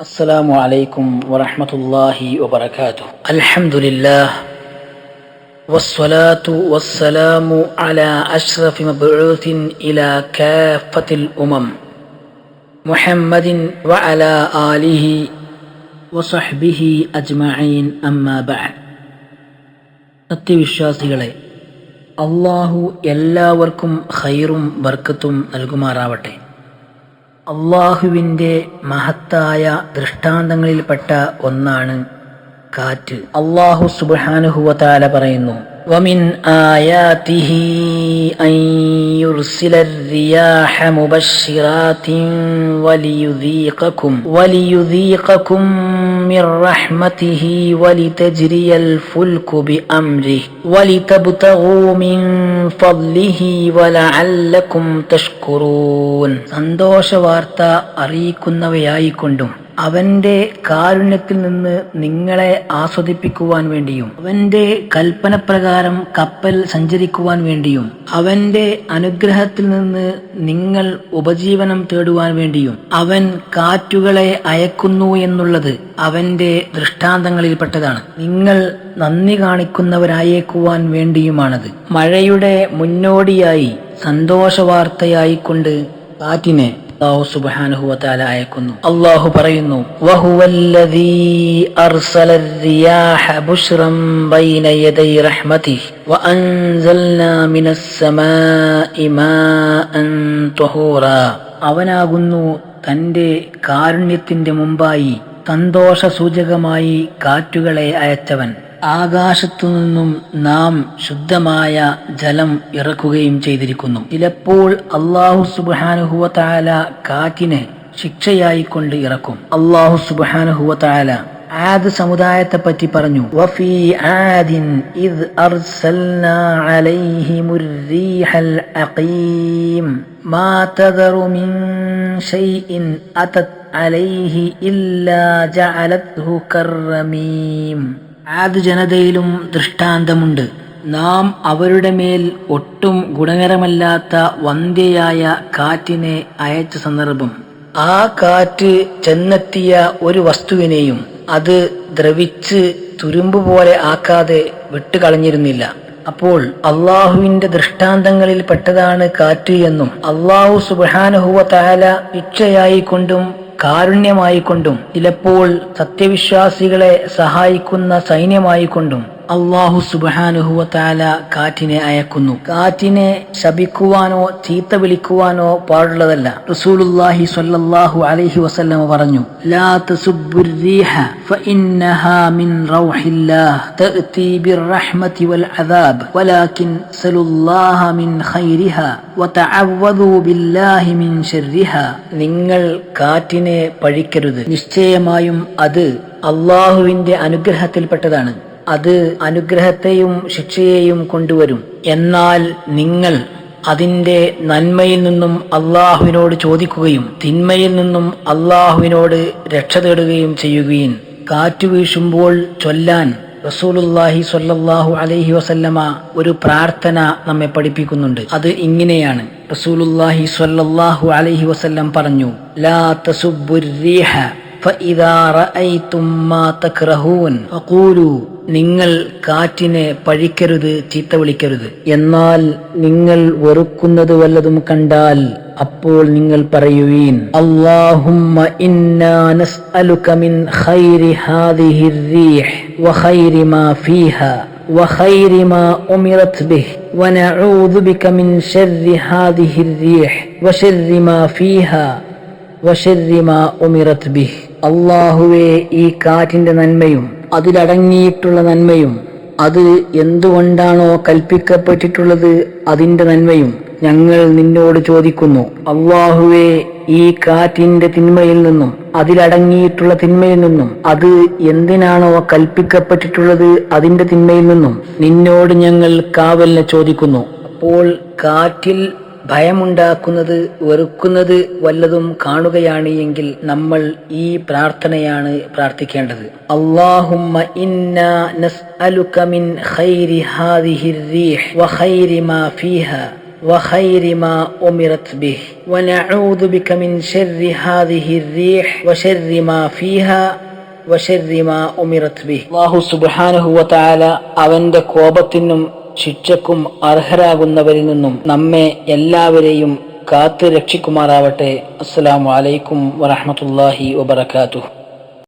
السلام عليكم ورحمة الله وبركاته الحمد لله والصلاة والسلام على أشرف مبعوث إلى كافة الأمم محمد وعلى آله وصحبه أجمعين أما بعد സത്യവിശ്വാസികളെ അള്ളാഹു എല്ലാവർക്കും ഖൈറും ബർക്കത്തും നൽകുമാറാവട്ടെ അള്ളാഹുവിന്റെ മഹത്തായ ദൃഷ്ടാന്തങ്ങളിൽപ്പെട്ട ഒന്നാണ് കാറ്റ്. അള്ളാഹു സുബാനുഹുവതാല പറയുന്നു ومن آياته أن يرسل الرياح مبشرات وليذيقكم وليذيقكم من رحمته ولتجري الفلك بأمره ولتبتغوا من فضله ولعلكم تشكرون സന്തോഷവാർത്ത അറിയിക്കുന്നവയായിക്കൊണ്ടും അവന്റെ കാരുണ്യത്തിൽ നിന്ന് നിങ്ങളെ ആസ്വദിപ്പിക്കുവാൻ വേണ്ടിയും അവന്റെ കൽപ്പനപ്രകാരം കപ്പൽ സഞ്ചരിക്കുവാൻ വേണ്ടിയും അവന്റെ അനുഗ്രഹത്തിൽ നിന്ന് നിങ്ങൾ ഉപജീവനം തേടുവാൻ വേണ്ടിയും അവൻ കാറ്റുകളെ അയക്കുന്നു എന്നുള്ളത് അവന്റെ ദൃഷ്ടാന്തങ്ങളിൽപ്പെട്ടതാണ്. നിങ്ങൾ നന്ദി കാണിക്കുന്നവരായേക്കുവാൻ വേണ്ടിയുമാണത്. മഴയുടെ മുന്നോടിയായി സന്തോഷവാർത്തയായിക്കൊണ്ട് കാറ്റിനെ അള്ളാഹു സുബാനുഹുവത്താല അയക്കുന്നു. അള്ളാഹു പറയുന്നു അവനാകുന്നു തന്റെ കാരുണ്യത്തിന്റെ മുമ്പായി സന്തോഷ സൂചകമായി കാറ്റുകളെ അയച്ചവൻ. ആകാശത്തു നിന്നും നാം ശുദ്ധമായ ജലം ഇറക്കുകയും ചെയ്തിരിക്കുന്നു. ചിലപ്പോൾ അള്ളാഹു സുബാനുഹുവത്താല കാറ്റിനെ ശിക്ഷയായിക്കൊണ്ട് ഇറക്കും. അള്ളാഹു സുബാനുഹുവത്താല ആദ് സമുദായത്തെ പറ്റി പറഞ്ഞു. വഫി ആദിൻ ഇദ് അർസൽനാ അലൈഹിമുർ റീഹൽ അഖീം. മാ തദറു മിൻ ഷൈഇൻ അതത് അലൈഹി ഇല്ലാ ജഅലത്ഹു കർറമീം. ആദ് ജനതയിലും ദൃഷ്ടാന്തമുണ്ട്. നാം അവരുടെ മേൽ ഒട്ടും ഗുണകരമല്ലാത്ത വന്ധ്യയായ കാറ്റിനെ അയച്ച സന്ദർഭം. ആ കാറ്റ് ചെന്നെത്തിയ ഒരു വസ്തുവിനെയും അത് ദ്രവിച്ച് തുരുമ്പ് പോലെ ആക്കാതെ വിട്ടുകളഞ്ഞിരുന്നില്ല. അപ്പോൾ അള്ളാഹുവിന്റെ ദൃഷ്ടാന്തങ്ങളിൽ പെട്ടതാണ് കാറ്റ് എന്നും അള്ളാഹു സുബാനഹുവ താല ശിക്ഷയായിക്കൊണ്ടും കാരുണ്യമായിക്കൊണ്ടും ചിലപ്പോൾ സത്യവിശ്വാസികളെ സഹായിക്കുന്ന സൈന്യമായിക്കൊണ്ടും. അള്ളാഹു സുബാനുഹുവ താല കാറ്റിനെ അയക്കുന്നു. കാറ്റിനെ ശപിക്കുവാനോ ചീത്ത വിളിക്കുവാനോ പാടുള്ളതല്ല. റസൂലുല്ലാഹി സ്വല്ലല്ലാഹു അലൈഹി വസല്ലമ പറഞ്ഞു ലാ ഫഇന്നഹാ മിൻ വലാകിൻ സലുല്ലാഹ മിൻ വതഅവ്വദു ബില്ലാഹി മിൻ നിങ്ങൾ കാറ്റിനെ പഴിക്കരുത്. നിശ്ചയമായും അത് അള്ളാഹുവിന്റെ അനുഗ്രഹത്തിൽപ്പെട്ടതാണ്. അത് അനുഗ്രഹത്തെയും ശിക്ഷയെയും കൊണ്ടുവരും എന്നാൽ നിങ്ങൾ അതിന്റെ നന്മയിൽ നിന്നും അള്ളാഹുവിനോട് ചോദിക്കുകയും തിന്മയിൽ നിന്നും അള്ളാഹുവിനോട് രക്ഷ തേടുകയും ചെയ്യുകയും കാറ്റു വീശുമ്പോൾ ചൊല്ലാൻ റസൂലുല്ലാഹി സ്വല്ലല്ലാഹു അലൈഹി വസല്ലമ ഒരു പ്രാർത്ഥന നമ്മെ പഠിപ്പിക്കുന്നുണ്ട് അത് ഇങ്ങനെയാണ് റസൂലുല്ലാഹി സ്വല്ലല്ലാഹു അലൈഹി വസല്ലം പറഞ്ഞു ലാ തസുബ്ബുർ റീഹ فإذا رأيتم ما تكرهون فقولوا നിങ്ങൾ കാറ്റിനെ പഴിക്കരുത് ചീത്ത വിളിക്കരുത് എന്നാൽ നിങ്ങൾ വെറുക്കുന്നത് വല്ലതും കണ്ടാൽ അപ്പോൾ നിങ്ങൾ പറയുവീൻ അല്ലാഹുമ്മ ഇന്നാ നസ്അലുക മിൻ ഖൈരി ഹാദിഹി റീഹ് വഖൈരി മാ ഫീഹാ وخير ما أمرت به ونعوذ بك من شر هذه الريح وشر ما فيها وشر ما أمرت به അള്ളാഹുവെ ഈ കാറ്റിന്റെ നന്മയും അതിലടങ്ങിയിട്ടുള്ള നന്മയും അത് എന്തുകൊണ്ടാണോ കൽപ്പിക്കപ്പെട്ടിട്ടുള്ളത് അതിന്റെ നന്മയും ഞങ്ങൾ നിന്നോട് ചോദിക്കുന്നു. അള്ളാഹുവെ ഈ കാറ്റിന്റെ തിന്മയിൽ നിന്നും അതിലടങ്ങിയിട്ടുള്ള തിന്മയിൽ നിന്നും അത് എന്തിനാണോ കൽപ്പിക്കപ്പെട്ടിട്ടുള്ളത് അതിന്റെ തിന്മയിൽ നിന്നും നിന്നോട് ഞങ്ങൾ കാവലിനെ ചോദിക്കുന്നു. അപ്പോൾ കാറ്റിൽ ഭയമുണ്ടാക്കുന്നത് വെറുക്കുന്നത് വല്ലതും കാണുകയാണ് എങ്കിൽ നമ്മൾ ഈ പ്രാർത്ഥനയാണ് പ്രാർത്ഥിക്കേണ്ടത് അള്ളാഹുമ്മ ഇന്നാ നസ്അലുക മിൻ ഖൈരി ഹാദിഹി റീഹ് വഖൈരി മാ ഫീഹ وخير ما أمرت به ونعوذ بك من شر هذه الريح وشر ما فيها وشر ما أمرت به الله سبحانه وتعالى അവന്റെ കോപത്തിനും ശിക്ഷക്കും അർഹരാകുന്നവരിൽ നിന്നും നമ്മെ എല്ലാവരെയും കാത്തു രക്ഷിക്കുമാറാവട്ടെ അസ്സാം വലൈക്കും വറഹ്മത്തുള്ളാഹി വബറകാതുഹു.